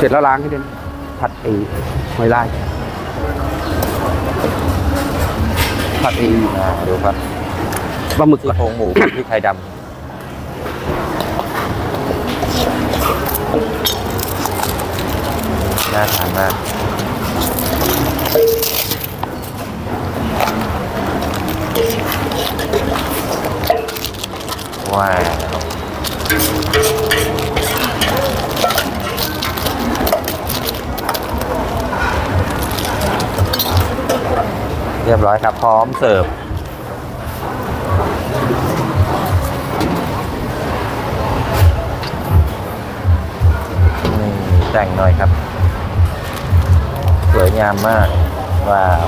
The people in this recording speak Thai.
เสร็จแล้วล้างให้ด้วยผัดไอ้หอยลายผัดไอ้อ่าดูครับปลาหมึกซี่ก่อนโครงหมูพริกไทยดำน่าทานมากว้าว รียบร้อยครับ พร้อมเสิร์ฟนี่แต่งหน่อยครับ สวยงามมาก ว้าว